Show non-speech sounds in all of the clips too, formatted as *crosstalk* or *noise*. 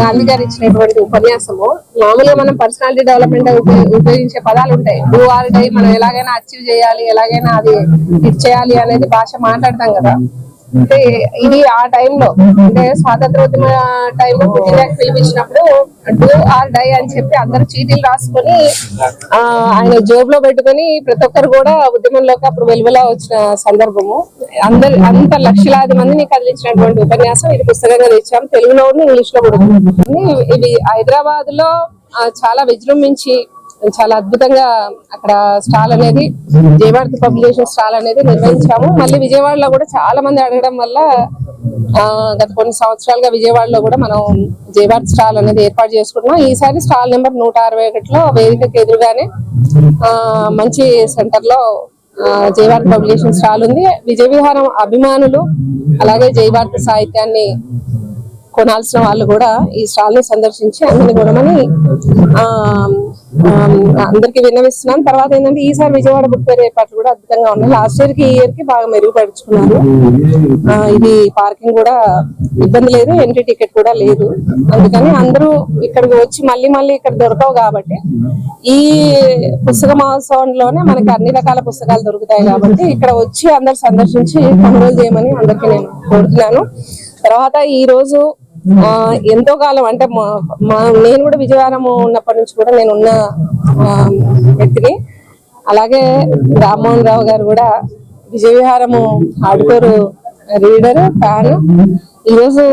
గాంధీ గారు ఇచ్చినటువంటి ఉపన్యాసము మామూలుగా మనం పర్సనాలిటీ డెవలప్మెంట్ ఉపయోగించే పదాలు ఉంటాయి. డూ ఆర్ డై మనం ఎలాగైనా అచీవ్ చేయాలి ఎలాగైనా అది హిట్ చేయాలి అనేది భాష మాట్లాడతాం కదా. అంటే ఇది ఆ టైంలో అంటే స్వాతంత్రోద్యమ టైంలో పుట్టినాక పిలిపించినప్పుడు డూ ఆర్ డై అని చెప్పి అందరు చీటీలు రాసుకొని ఆ ఆయన జేబులో పెట్టుకొని ప్రతి ఒక్కరు కూడా ఉద్యమంలోకి అప్పుడు వెలువలా వచ్చిన సందర్భము. అందరు అంత లక్షలాది మందిని కదిలించినటువంటి ఉపన్యాసం ఇది పుస్తకంగా తెచ్చాం. తెలుగులో ఉంది ఇంగ్లీష్లో కూడా. ఇది హైదరాబాద్లో చాలా విజృంభించి చాలా అద్భుతంగా అక్కడ స్టాల్ అనేది జయభారతి పబ్లికేషన్ స్టాల్ అనేది నిర్వహించాము. మళ్ళీ విజయవాడలో కూడా చాలా మంది అడగడం వల్ల ఆ, గత కొన్ని సంవత్సరాలుగా విజయవాడలో కూడా మనం జయభారతి స్టాల్ అనేది ఏర్పాటు చేసుకుంటున్నాం. ఈసారి స్టాల్ నెంబర్ నూట అరవై ఒకటిలో వేదికకు ఎదురుగానే ఆ, మంచి సెంటర్లో ఆ, జయభారతి పబ్లికేషన్ స్టాల్ ఉంది. విజయ విహారం అభిమానులు అలాగే జయభారతి సాహిత్యాన్ని కొనాల్సిన వాళ్ళు కూడా ఈ స్టాల్ని సందర్శించి అందరిని కొనమని అందరికి విన్నవిస్తున్నాను. తర్వాత ఏంటంటే ఈసారి విజయవాడ బుక్ ఫేర్ ఏర్పాట్లు కూడా అద్భుతంగా ఉన్నాయి. లాస్ట్ ఇయర్కి ఈ ఇయర్కి బాగా మెరుగుపరుచుకున్నారు. ఆ, ఇది పార్కింగ్ కూడా ఇబ్బంది లేదు ఎంట్రీ టికెట్ కూడా లేదు. అందుకని అందరూ ఇక్కడికి వచ్చి మళ్ళీ మళ్ళీ ఇక్కడ దొరకవు కాబట్టి ఈ పుస్తక మహోత్సవంలోనే మనకి అన్ని రకాల పుస్తకాలు దొరుకుతాయి కాబట్టి ఇక్కడ వచ్చి అందరు సందర్శించి కొనుగోలు చేయమని అందరికి నేను కోరుతున్నాను. తర్వాత ఈ రోజు ఆ, ఎంతో కాలం అంటే మా- మా- నేను కూడా విజయవాడము ఉన్నప్పటి నుంచి కూడా నేను ఉన్న ఆ, వ్యక్తిని. అలాగే రామ్మోహన్ రావు గారు కూడా విజయవిహారము ఆడుకోరు రీడర్ ఫ్యాన్. ఈరోజు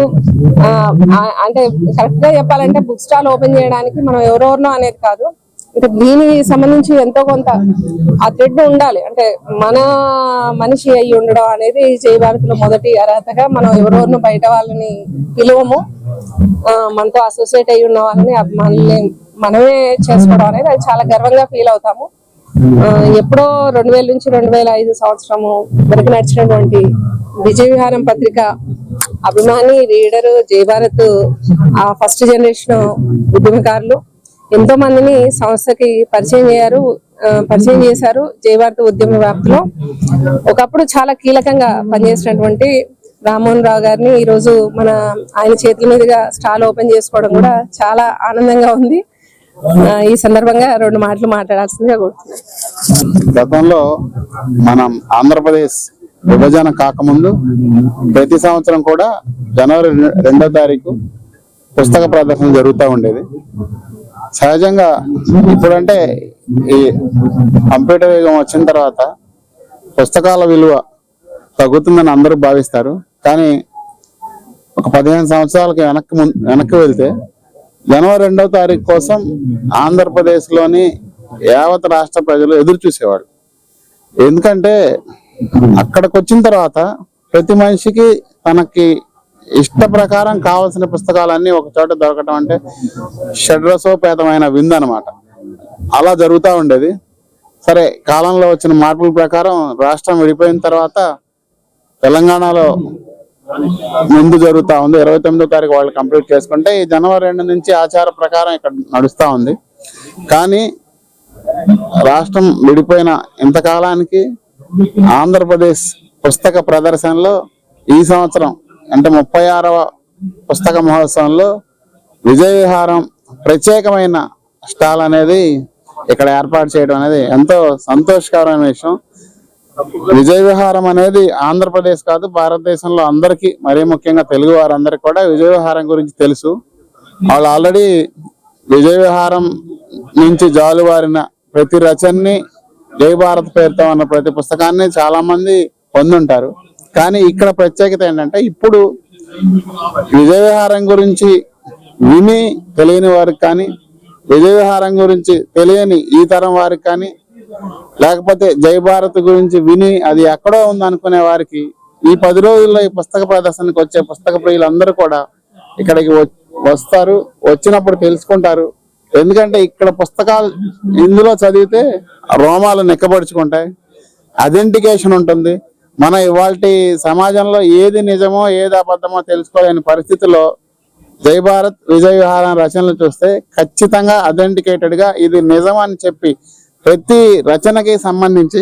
అంటే కరెక్ట్గా చెప్పాలంటే బుక్ స్టాల్ ఓపెన్ చేయడానికి మనం ఎవరెవరినో అనేది కాదు. అంటే దీనికి సంబంధించి ఎంతో కొంత ఆ థ్రెడ్ ఉండాలి. అంటే మన మనిషి అయి ఉండడం అనేది జయభారతిలో మొదటి అర్హతగా మనం ఎవరెవరినో బయట వాళ్ళని పిలువము. మనతో అసోసియేట్ అయి ఉన్న వాళ్ళని మనల్ని మనమే చేసుకోవడం అనేది అది చాలా గర్వంగా ఫీల్ అవుతాము. ఎప్పుడో రెండు వేల నుంచి రెండు వేల ఐదు సంవత్సరము వరకు నడిచినటువంటి విజయ విహారం పత్రిక అభిమాని రీడర్ జయభారత్ ఆ ఫస్ట్ జనరేషన్ ఉద్యమకారులు. ఎంతో మందిని సంస్థకి పరిచయం చేయారు పరిచయం చేశారు జయభారత్ ఉద్యమ వ్యాప్తిలో. ఒకప్పుడు చాలా కీలకంగా పనిచేసినటువంటి రామ్మోహన్ రావు గారిని ఈ రోజు మన ఆయన చేతుల మీదుగా స్టాల్ ఓపెన్ చేసుకోవడం కూడా చాలా ఆనందంగా ఉంది. ఈ సందర్భంగా రెండు మాటలు మాట్లాడాల్సిందిగా కోరుతున్నాను. గతంలో మనం ఆంధ్రప్రదేశ్ విభజన కాకముందు ప్రతి సంవత్సరం కూడా జనవరి రెండో తారీఖు పుస్తక ప్రదర్శన జరుగుతూ ఉండేది. సహజంగా ఇప్పుడంటే ఈ కంప్యూటర్ యుగం వచ్చిన తర్వాత పుస్తకాల విలువ తగ్గుతుందని అందరూ భావిస్తారు. కానీ ఒక పదిహేను సంవత్సరాలకి వెనక్కి వెనక్కి వెళ్తే జనవరి రెండవ తారీఖు కోసం ఆంధ్రప్రదేశ్లోని యావత్ రాష్ట్ర ప్రజలు ఎదురు చూసేవాడు ఎందుకంటే అక్కడికి వచ్చిన తర్వాత ప్రతి మనిషికి తనకి ఇష్ట ప్రకారం కావాల్సిన పుస్తకాలన్నీ ఒక చోట దొరకటం అంటే షడ్రసోపేతమైన విందు అనమాట అలా జరుగుతూ ఉండేది. సరే కాలంలో వచ్చిన మార్పుల ప్రకారం రాష్ట్రం విడిపోయిన తర్వాత తెలంగాణలో ముందు జరుగుతా ఉంది. ఇరవై తొమ్మిదో తారీఖు వాళ్ళు కంప్లీట్ చేసుకుంటే ఈ జనవరి రెండు నుంచి ఆచార ప్రకారం ఇక్కడ నడుస్తూ ఉంది. కానీ రాష్ట్రం విడిపోయిన ఇంతకాలానికి ఆంధ్రప్రదేశ్ పుస్తక ప్రదర్శనలో ఈ సంవత్సరం అంటే ముప్పై ఆరవ పుస్తక మహోత్సవంలో విజయ విహారం ప్రత్యేకమైన స్టాల్ అనేది ఇక్కడ ఏర్పాటు చేయడం అనేది ఎంతో సంతోషకరమైన విషయం. విజయ విహారం అనేది ఆంధ్రప్రదేశ్ కాదు భారతదేశంలో అందరికీ మరీ ముఖ్యంగా తెలుగు వారందరికీ కూడా విజయ విహారం గురించి తెలుసు. వాళ్ళు ఆల్రెడీ విజయ విహారం నుంచి జాలువారిన ప్రతి రచనని జై భారత్ పేరుతో ఉన్న ప్రతి పుస్తకాన్ని చాలా మంది పొందుంటారు. కానీ ఇక్కడ ప్రత్యేకత ఏంటంటే ఇప్పుడు విజయ విహారం గురించి విని తెలియని వారికి కానీ విజయ విహారం గురించి తెలియని ఈ తరం వారికి కానీ లేకపోతే జై భారత్ గురించి విని అది ఎక్కడో ఉంది అనుకునే వారికి ఈ పది రోజుల్లో ఈ పుస్తక ప్రదర్శనకు వచ్చే పుస్తక ప్రియులందరూ కూడా ఇక్కడికి వ- వస్తారు వచ్చినప్పుడు తెలుసుకుంటారు. ఎందుకంటే ఇక్కడ పుస్తకాలు ఇందులో చదివితే రోమాలు నిక్కబడుచుకుంటాయి అథెంటికేషన్ ఉంటుంది. మన ఇవాళ సమాజంలో ఏది నిజమో ఏది అబద్ధమో తెలుసుకోలేని పరిస్థితిలో జై భారత్ విజయ విహారం రచనలు చూస్తే ఖచ్చితంగా అథెంటికేటెడ్గా ఇది నిజం అని చెప్పి ప్రతి రచనకి సంబంధించి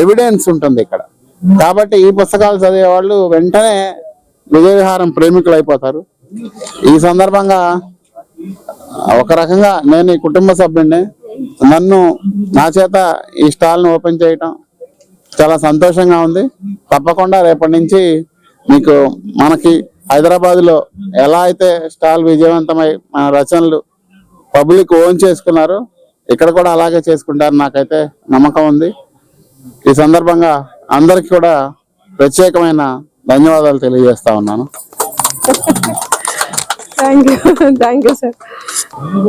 ఎవిడెన్స్ ఉంటుంది ఇక్కడ. కాబట్టి ఈ పుస్తకాలు చదివే వాళ్ళు వెంటనే విజయ విహారం ప్రేమికులు అయిపోతారు. ఈ సందర్భంగా ఒక రకంగా నేను ఈ కుటుంబ సభ్యుడిని నన్ను నా చేత ఈ స్టాల్ను ఓపెన్ చేయటం చాలా సంతోషంగా ఉంది. తప్పకుండా రేపటి నుంచి మీకు మనకి హైదరాబాద్లో ఎలా అయితే స్టాల్ విజయవంతమై మన రచనలు పబ్లిక్ ఓన్ చేసుకున్నారు ఇక్కడ కూడా అలాగే చేసుకుంటారు నాకైతే నమ్మకం ఉంది. ఈ సందర్భంగా అందరికి కూడా ప్రత్యేకమైన ధన్యవాదాలు తెలియజేస్తా ఉన్నాను. Thank you thank you sir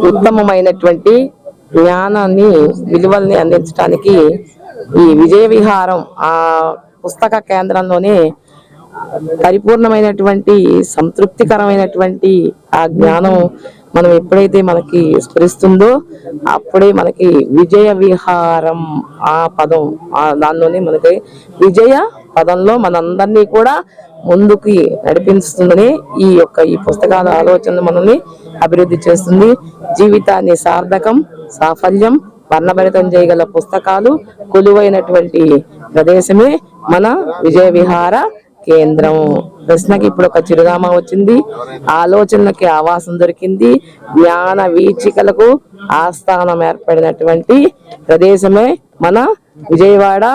ఉత్తమమైనటువంటి జ్ఞానాన్ని విలువల్ని అందించడానికి ఈ విజయ విహారం ఆ పుస్తక కేంద్రంలోనే పరిపూర్ణమైనటువంటి సంతృప్తికరమైనటువంటి ఆ జ్ఞానం మనం ఎప్పుడైతే మనకి స్ఫురిస్తుందో అప్పుడే మనకి విజయ విహారం ఆ పదం ఆ దానిలోనే మనకి విజయ పదంలో మనందరినీ కూడా ముందుకి నడిపిస్తుందని ఈ యొక్క ఈ పుస్తకాల ఆలోచన మనల్ని అభివృద్ధి చేస్తుంది. జీవితాన్ని సార్థకం సాఫల్యం వర్ణభరితం చేయగల పుస్తకాలు కొలువైనటువంటి ప్రదేశమే మన విజయ విహార కేంద్రం. ప్రశ్నకి ఇప్పుడు ఒక చిరునామా వచ్చింది. ఆలోచనలకి ఆవాసం దొరికింది. జ్ఞాన వీచికలకు ఆస్థానం ఏర్పడినటువంటి ప్రదేశమే మన విజయవాడ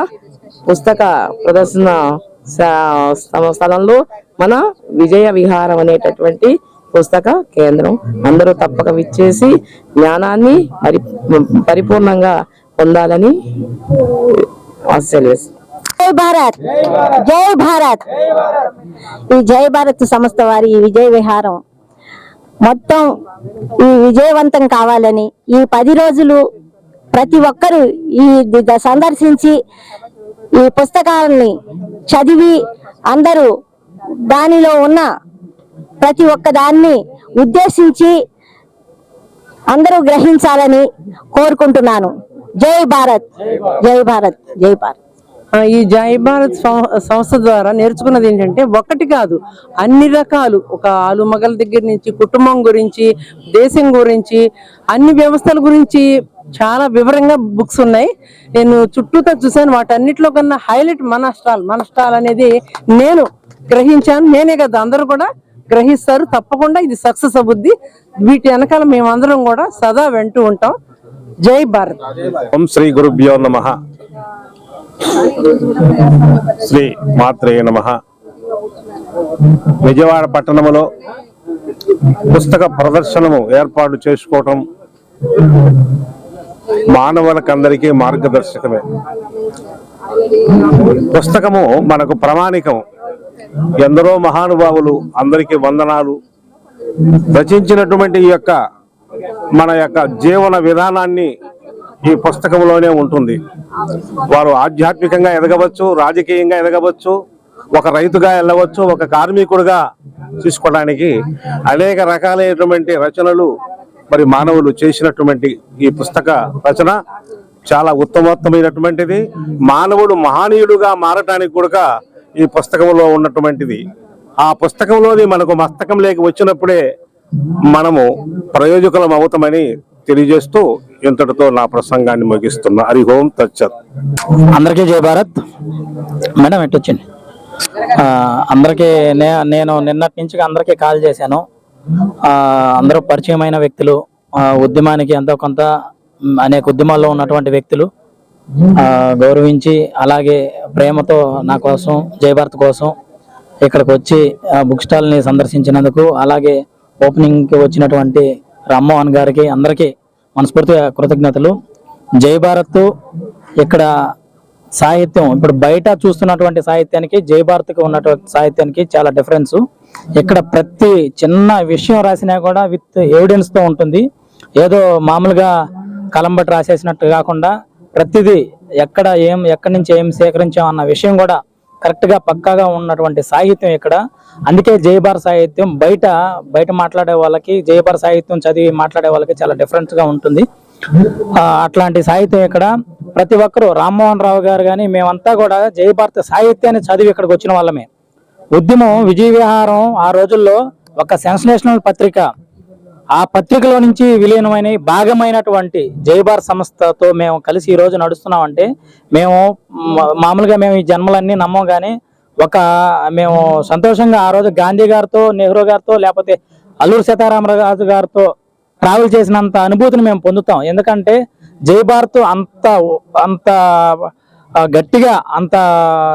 పుస్తక ప్రదర్శన స్థలంలో మన విజయ విహారం అనేటటువంటి పుస్తక కేంద్రం. అందరూ తప్పక విచ్చేసి జ్ఞానాన్ని పరి పరిపూర్ణంగా పొందాలని ఆశీర్వదిస్తున్నాను జై భారత్. జై భారత్. ఈ జై భారత్ సంస్థ వారి ఈ విజయ విహారం మొత్తం ఈ విజయవంతం కావాలని ఈ పది రోజులు ప్రతి ఒక్కరూ ఈ సందర్శించి ఈ పుస్తకాలని చదివి అందరూ దానిలో ఉన్న ప్రతి ఒక్క దాన్ని ఉద్దేశించి అందరూ గ్రహించాలని కోరుకుంటున్నాను. జై భారత్. జై భారత్. జై భారత్. ఈ జై భారత్ సం- సంస్థ ద్వారా నేర్చుకున్నది ఏంటంటే ఒకటి కాదు అన్ని రకాలు. ఒక ఆలుమగల దగ్గర నుంచి కుటుంబం గురించి దేశం గురించి అన్ని వ్యవస్థల గురించి చాలా వివరంగా బుక్స్ ఉన్నాయి. నేను చుట్టూతా చూశాను. వాటన్నిటిలో కన్నా హైలైట్ మన స్టాల్ మన స్టాల్ అనేది నేను గ్రహించాను. నేనే కదా అందరూ కూడా గ్రహిస్తారు. తప్పకుండా ఇది సక్సెస్ అవుద్ది. వీటి వెనకాల మేమందరం కూడా సదా వెంటూ ఉంటాం. జై భారత్. ఓం శ్రీ గురుభ్యో నమ. శ్రీ మాత్రే నమ. విజయవాడ పట్టణములో పుస్తక ప్రదర్శనము ఏర్పాటు చేసుకోవటం మానవులకందరికీ మార్గదర్శకమే. పుస్తకము మనకు ప్రామాణికము. ఎందరో మహానుభావులు అందరికీ వందనాలు. రచించినటువంటి ఈ యొక్క మన యొక్క జీవన విధానాన్ని ఈ పుస్తకంలోనే ఉంటుంది. వారు ఆధ్యాత్మికంగా ఎదగవచ్చు రాజకీయంగా ఎదగవచ్చు ఒక రైతుగా వెళ్ళవచ్చు ఒక కార్మికుడుగా తీసుకోవడానికి అనేక రకాలైనటువంటి రచనలు మరి మానవులు చేసినటువంటి ఈ పుస్తక రచన చాలా ఉత్తమోత్తమైనటువంటిది. మానవుడు మహనీయుడుగా మారటానికి కూడా ఈ పుస్తకంలో ఉన్నటువంటిది. ఆ పుస్తకంలోని మనకు మస్తకం లేక వచ్చినప్పుడే మనము ప్రయోజకులం అవుతామని తెలియజేస్తూ ఇంతటితో నా ప్రసంగాన్ని ముగిస్తున్నా. హరి ఓం తచ్చత్ అందరికీ జయ భారత్. మేడం ఎట్టొచ్చండి అందరికీ నే నేను నిన్నటి నుంచి అందరికీ కాల్ చేశాను. అందరూ పరిచయమైన వ్యక్తులు ఉద్యమానికి ఎంతో కొంత అనేక ఉద్యమాల్లో ఉన్నటువంటి వ్యక్తులు. గౌరవించి అలాగే ప్రేమతో నా కోసం జయభారత్ కోసం ఇక్కడికి వచ్చి బుక్ స్టాల్ని సందర్శించినందుకు అలాగే ఓపెనింగ్కి వచ్చినటువంటి రామ్మోహన్ గారికి అందరికీ మనస్ఫూర్తిగా కృతజ్ఞతలు. జై భారత్ ఇక్కడ సాహిత్యం ఇప్పుడు బయట చూస్తున్నటువంటి సాహిత్యానికి జయభారత్కి ఉన్నటువంటి సాహిత్యానికి చాలా డిఫరెన్స్ ఇక్కడ ప్రతి చిన్న విషయం రాసినా కూడా విత్ ఎవిడెన్స్తో ఉంటుంది. ఏదో మామూలుగా కలంబట్ రాసేసినట్టు కాకుండా ప్రతిదీ ఎక్కడ ఏం ఎక్కడి నుంచి ఏం సేకరించాం అన్న విషయం కూడా కరెక్ట్గా పక్కాగా ఉన్నటువంటి సాహిత్యం ఇక్కడ. అందుకే జయభార సాహిత్యం బయట బయట మాట్లాడే వాళ్ళకి జయభార సాహిత్యం చదివి మాట్లాడే వాళ్ళకి చాలా డిఫరెంట్గా ఉంటుంది. అట్లాంటి సాహిత్యం ఇక్కడ. ప్రతి ఒక్కరూ రామ్మోహన్ రావు గారు కానీ మేమంతా కూడా జయభారత సాహిత్యాన్ని చదివి ఇక్కడికి వచ్చిన వాళ్ళమే. ఉద్యమం విజయ విహారం ఆ రోజుల్లో ఒక సెన్సేషనల్ పత్రిక. ఆ పత్రికలో నుంచి విలీనమైన భాగమైనటువంటి జైబార్ సంస్థతో మేము కలిసి ఈరోజు నడుస్తున్నామంటే మేము మామూలుగా మేము ఈ జన్మలన్నీ నమ్మం కానీ ఒక మేము సంతోషంగా ఆ రోజు గాంధీ గారితో నెహ్రూ గారితో లేకపోతే అల్లూరు సీతారామరాజు గారితో ట్రావెల్ చేసినంత అనుభూతిని మేము పొందుతాం. ఎందుకంటే జై భారత్ అంత అంత గట్టిగా అంత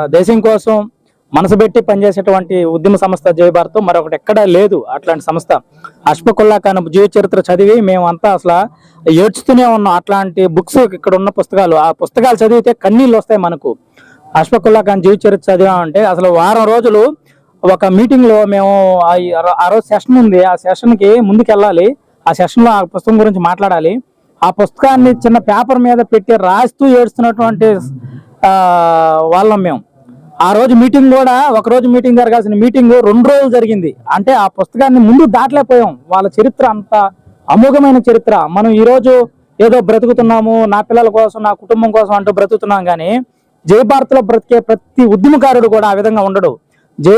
దేశం కోసం మనసు పెట్టి పనిచేసేటువంటి ఉద్యమ సంస్థ జై భారత్ మరొకటి ఎక్కడా లేదు. అట్లాంటి సంస్థ అష్ఫకుల్లా ఖాన్ జీవ చరిత్ర చదివి మేమంతా అసలు ఏడ్చుతూనే ఉన్నాం. అట్లాంటి బుక్స్ ఇక్కడ ఉన్న పుస్తకాలు. ఆ పుస్తకాలు చదివితే కన్నీళ్ళు వస్తాయి మనకు. అష్ఫకుల్లా ఖాన్ జీవిత చరిత్ర చదివామంటే అసలు వారం రోజులు ఒక మీటింగ్లో మేము ఆ- రోజు సెషన్ ఉంది. ఆ సెషన్కి ముందుకెళ్ళాలి. ఆ సెషన్లో ఆ పుస్తకం గురించి మాట్లాడాలి. ఆ పుస్తకాన్ని చిన్న పేపర్ మీద పెట్టి రాస్తూ ఏడుస్తున్నటువంటి వాళ్ళం మేము. ఆ రోజు మీటింగ్ కూడా ఒక రోజు మీటింగ్ జరగాల్సిన మీటింగ్ రెండు రోజులు జరిగింది. అంటే ఆ పుస్తకాన్ని ముందు దాటలేకపోయాం. వాళ్ళ చరిత్ర అంత అమోఘమైన చరిత్ర. మనం ఈరోజు ఏదో బ్రతుకుతున్నాము నా పిల్లల కోసం నా కుటుంబం కోసం అంటూ బ్రతుకుతున్నాం కానీ జై బ్రతికే ప్రతి ఉద్యమకారుడు కూడా ఆ విధంగా ఉండడు. జై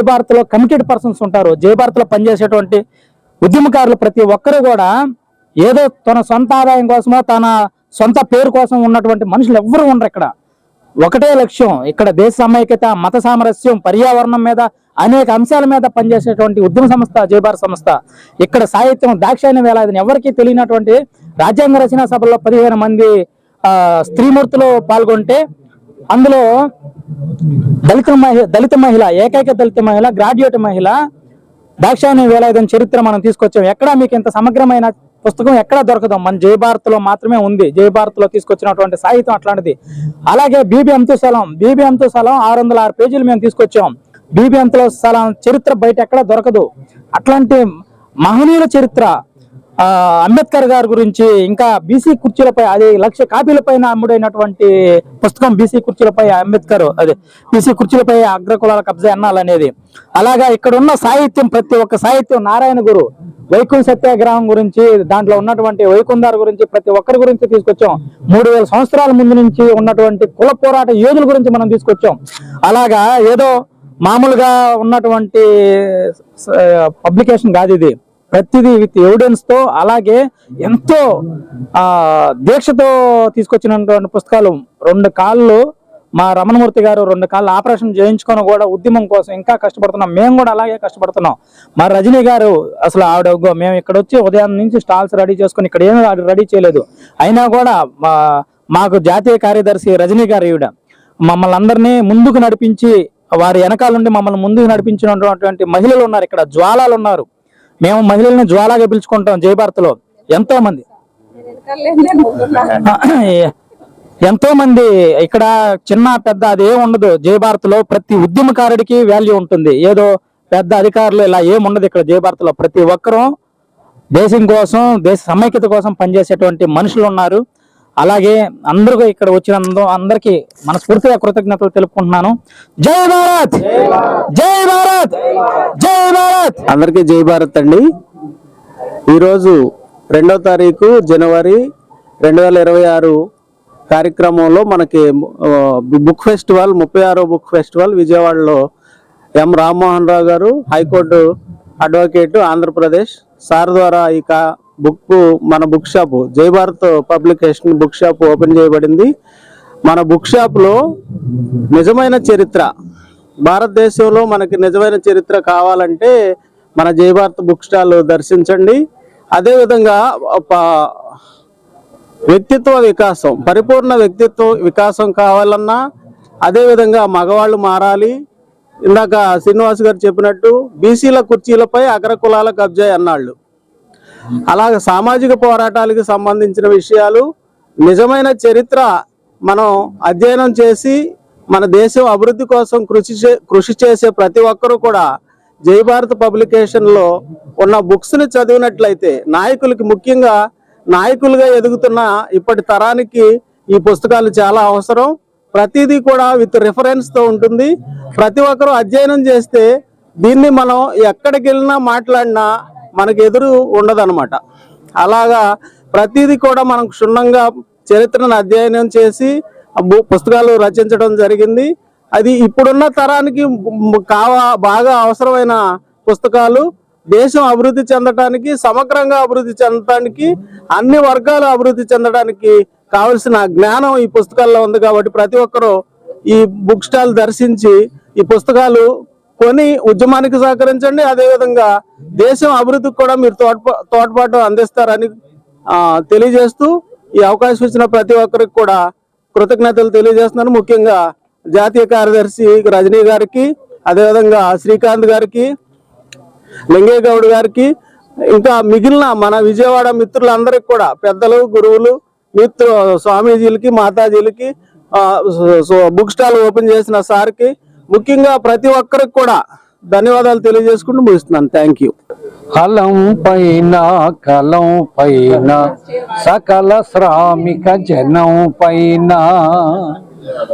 కమిటెడ్ పర్సన్స్ ఉంటారు. జై పనిచేసేటువంటి ఉద్యమకారులు ప్రతి ఒక్కరు కూడా ఏదో తన సొంత ఆదాయం కోసమో తన సొంత పేరు కోసం ఉన్నటువంటి మనుషులు ఎవ్వరు ఉండరు ఇక్కడ. ఒకటే లక్ష్యం. ఇక్కడ దేశ సమైక్యత మత సామరస్యం పర్యావరణం మీద అనేక అంశాల మీద పనిచేసేటువంటి ఉద్యమ సంస్థ జయభారత్ సంస్థ. ఇక్కడ సాహిత్యం దాక్షాయణ వేలాదిని ఎవరికీ తెలియనటువంటి రాజ్యాంగ రచనా సభలో పదిహేను మంది ఆ, స్త్రీమూర్తులు పాల్గొంటే అందులో దళిత మహిళ దళిత మహిళ ఏకైక దళిత మహిళ గ్రాడ్యుయేట్ మహిళ దాక్షాయణి వేలాయుధం చరిత్ర మనం తీసుకొచ్చాం. ఎక్కడ మీకు ఇంత సమగ్రమైన పుస్తకం ఎక్కడ దొరకదు. మన జయ భారత్లో మాత్రమే ఉంది. జయ భారత్లో తీసుకొచ్చినటువంటి సాహిత్యం అట్లాంటిది. అలాగే బీబీ అంతు సలం. బీబీ అంతు సలం ఆరు వందల ఆరు పేజీలు మేము తీసుకొచ్చాం. బీబీ అంతుల సలం చరిత్ర బయట ఎక్కడ దొరకదు. అట్లాంటి మహనీయుల చరిత్ర అంబేద్కర్ గారి గురించి ఇంకా బీసీ కుర్చీలపై అది లక్ష కాపీల పైన అమ్ముడైనటువంటి పుస్తకం బీసీ కుర్చీలపై అంబేద్కర్ అదే బీసీ కుర్చీలపై అగ్రకులాల కబ్జా అన్నాలనేది. అలాగా ఇక్కడ ఉన్న సాహిత్యం ప్రతి ఒక్క సాహిత్యం నారాయణ గురు వైకుంఠ సత్యాగ్రహం గురించి దాంట్లో ఉన్నటువంటి వైకుందార్ గురించి ప్రతి ఒక్కరి గురించి తీసుకొచ్చాం. మూడు వేల సంవత్సరాల ముందు నుంచి ఉన్నటువంటి కుల పోరాట యోధుల గురించి మనం తీసుకొచ్చాం. అలాగా ఏదో మామూలుగా ఉన్నటువంటి పబ్లికేషన్ కాదు ఇది. ప్రతిదీ విత్ ఎవిడెన్స్తో అలాగే ఎంతో దీక్షతో తీసుకొచ్చినటువంటి పుస్తకాలు. రెండు కాళ్ళు మా రమణమూర్తి గారు రెండు కాళ్ళు ఆపరేషన్ చేయించుకొని కూడా ఉద్యమం కోసం ఇంకా కష్టపడుతున్నాం. మేము కూడా అలాగే కష్టపడుతున్నాం. మా రజనీ గారు అసలు ఆవిడ మేము ఇక్కడ వచ్చి ఉదయం నుంచి స్టాల్స్ రెడీ చేసుకొని ఇక్కడ ఏమీ రెడీ చేయలేదు. అయినా కూడా మా మాకు జాతీయ కార్యదర్శి రజనీ గారు ఈవిడ. మమ్మల్ని అందరినీ ముందుకు నడిపించి వారి వెనకాల నుండి మమ్మల్ని ముందుకు నడిపించినటువంటి మహిళలు ఉన్నారు. ఇక్కడ జ్వాలాలు ఉన్నారు. మేము మహిళల్ని జ్వాలాగా పిలుచుకుంటాం జయభారత్లో ఎంతో మంది. *laughs* ఎంతో మంది ఇక్కడ చిన్న పెద్ద అదేం ఉండదు. జయభారత్లో ప్రతి ఉద్యమకారుడికి వాల్యూ ఉంటుంది. ఏదో పెద్ద అధికారులు ఇలా ఏం ఉండదు ఇక్కడ జయభారత్లో ప్రతి ఒక్కరూ దేశం కోసం దేశ సమైక్యత కోసం పనిచేసేటువంటి మనుషులు ఉన్నారు. అలాగే అందరూ ఇక్కడ వచ్చిన అందరికి మనస్ఫూర్తిగా కృతజ్ఞతలు తెలుపుకుంటున్నాను. జై భారత్! జై భారత్! జై భారత్! అందరికీ జై భారత్ అండి. ఈరోజు రెండవ తారీఖు జనవరి రెండు వేల ఇరవై ఆరు కార్యక్రమంలో మనకి బుక్ ఫెస్టివల్ ముప్పై ఆరో బుక్ ఫెస్టివల్ విజయవాడలో ఎం రామ్మోహన్ రావు గారు హైకోర్టు అడ్వకేటు ఆంధ్రప్రదేశ్ సార్ ద్వారా ఈ బుక్ మన book shop Jai Bharat publication book shop open చేయబడింది. మన బుక్ షాప్లో నిజమైన చరిత్ర భారతదేశంలో మనకి నిజమైన చరిత్ర కావాలంటే మన జై భారత్ బుక్ స్టాల్ దర్శించండి. అదేవిధంగా వ్యక్తిత్వ వికాసం పరిపూర్ణ వ్యక్తిత్వ వికాసం కావాలన్నా అదేవిధంగా మగవాళ్ళు మారాలి. ఇందాక శ్రీనివాస్ గారు చెప్పినట్టు బీసీల కుర్చీలపై అగ్రకులాల కబ్జా అన్నాళ్ళు. అలాగే సామాజిక పోరాటాలకు సంబంధించిన విషయాలు నిజమైన చరిత్ర మనం అధ్యయనం చేసి మన దేశం అభివృద్ధి కోసం కృషి చే కృషి చేసే ప్రతి ఒక్కరూ కూడా జై భారత్ పబ్లికేషన్లో ఉన్న బుక్స్ని చదివినట్లయితే నాయకులకి ముఖ్యంగా నాయకులుగా ఎదుగుతున్న ఇప్పటి తరానికి ఈ పుస్తకాలు చాలా అవసరం. ప్రతిదీ కూడా విత్ రిఫరెన్స్తో ఉంటుంది. ప్రతి ఒక్కరూ అధ్యయనం చేస్తే దీన్ని మనం ఎక్కడికి వెళ్ళినా మాట్లాడినా మనకు ఎదురు ఉండదన్నమాట. అలాగా ప్రతిదీ కూడా మనం క్షుణ్ణంగా చరిత్రను అధ్యయనం చేసి పుస్తకాలు రచించడం జరిగింది. అది ఇప్పుడున్న తరానికి కావా బాగా అవసరమైన పుస్తకాలు. దేశం అభివృద్ధి చెందడానికి సమగ్రంగా అభివృద్ధి చెందడానికి అన్ని వర్గాలు అభివృద్ధి చెందడానికి కావలసిన జ్ఞానం ఈ పుస్తకాల్లో ఉంది కాబట్టి ప్రతి ఒక్కరూ ఈ బుక్ స్టాల్ దర్శించి ఈ పుస్తకాలు కొని ఉద్యమానికి సహకరించండి. అదేవిధంగా దేశం అభివృద్ధికి కూడా మీరు తోడ్పా తోడ్పాటు అందిస్తారని తెలియజేస్తూ ఈ అవకాశం ఇచ్చిన ప్రతి ఒక్కరికి కూడా కృతజ్ఞతలు తెలియజేస్తున్నాను. ముఖ్యంగా జాతీయ కార్యదర్శి రజనీ గారికి అదేవిధంగా శ్రీకాంత్ గారికి లింగే గౌడ్ గారికి ఇంకా మిగిలిన మన విజయవాడ మిత్రులందరికీ కూడా పెద్దలు గురువులు మిత్రు స్వామీజీలకి మాతాజీలకి సో బుక్ స్టాల్ ఓపెన్ చేసిన సార్కి ముఖ్యంగా ప్రతి ఒక్కరికి కూడా ధన్యవాదాలు తెలియజేసుకుంటూ ముగిస్తున్నాను. థ్యాంక్ యూ హలం పైన కలం పైన సకల శ్రామిక జనం పైన.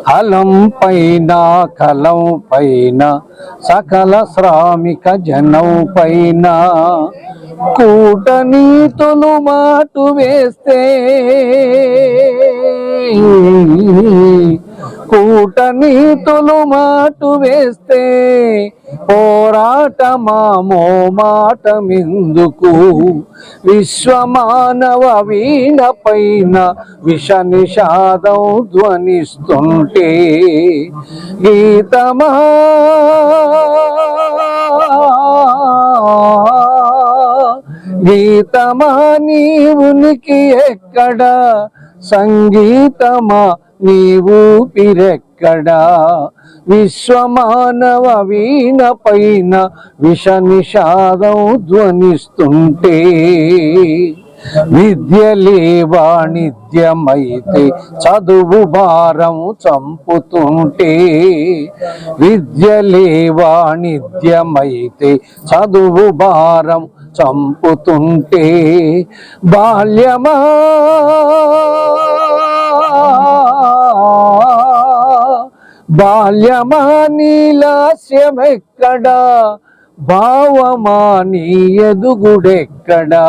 హలం పైన కలం పైన సకల శ్రామిక జనం పైన. కూటనీతులు మాటు వేస్తే కూటనీతులు మాటు వేస్తే పోరాటమామో మాట మిందుకు విశ్వమానవ వీణ పైన విష నిషాదం ధ్వనిస్తుంటే గీతమా? గీతమా నీ ఉనికి ఎక్కడ సంగీతమా నీవు పిరెక్కడా? విశ్వమానవ వీణ పైన విష నిషాదం ధ్వనిస్తుంటే విద్యలే వాణిజ్యమైతే చదువు భారం చంపుతుంటే విద్యలే వాణిజ్యమైతే చదువు భారం చంపుతుంటే బాల్యమా? బాల్యమా నీలాస్యమెక్కడా భావమా నీ ఎదుగుడెక్కడా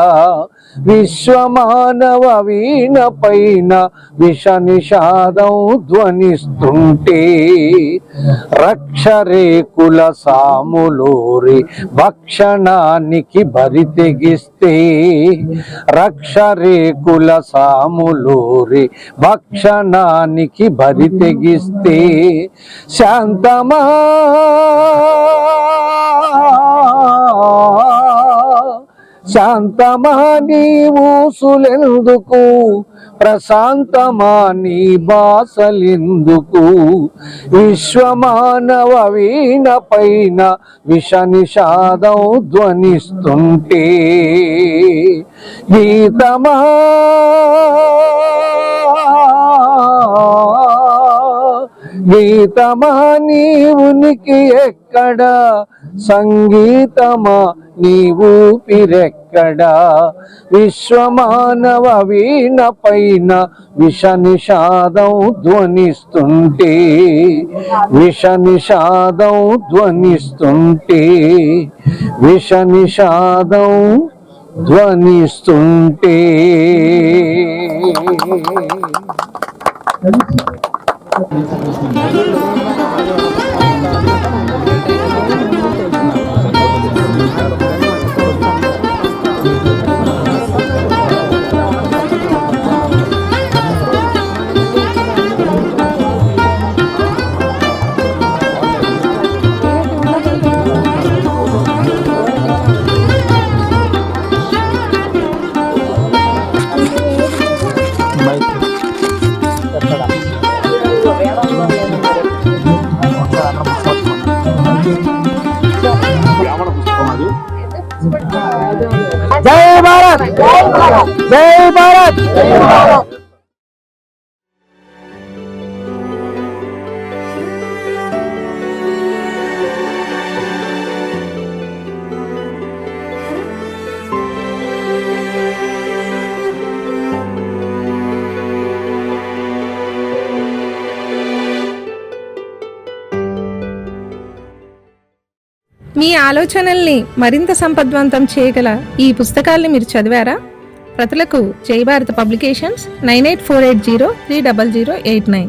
విశ్వమానవ వీణ పైన విష నిషాదం ధ్వనిస్తుంటే రక్షరేకుల సాములూరి భక్షణానికి బరి తెగిస్తే రక్షరేకుల సాములూరి భక్షణానికి బరి తెగిస్తే శాంతమా శాంతమా నీ ఊసులెందుకు ప్రశాంతమా నీ బాసలెందుకు? విశ్వమానవ వీణ పైన విష నిషాదం ధ్వనిస్తుంటే గీతమా గీతమా నీ ఉనికి ఎక్కడ? సంగీతమా నీ ఊపిరెక్కడా విశ్వమానవ వీణ పైన విష నిషాదం ధ్వనిస్తుంటే విష నిషాదం ధ్వనిస్తుంటే విష నిషాదం ధ్వనిస్తుంటే. Thank you. జై భారత్! మీ ఆలోచనల్ని మరింత సంపద్వంతం చేయగల ఈ పుస్తకాల్ని మీరు చదివారా? ప్రతులకు Jai Bharat publications nine eight four eight zero three double zero eight nine.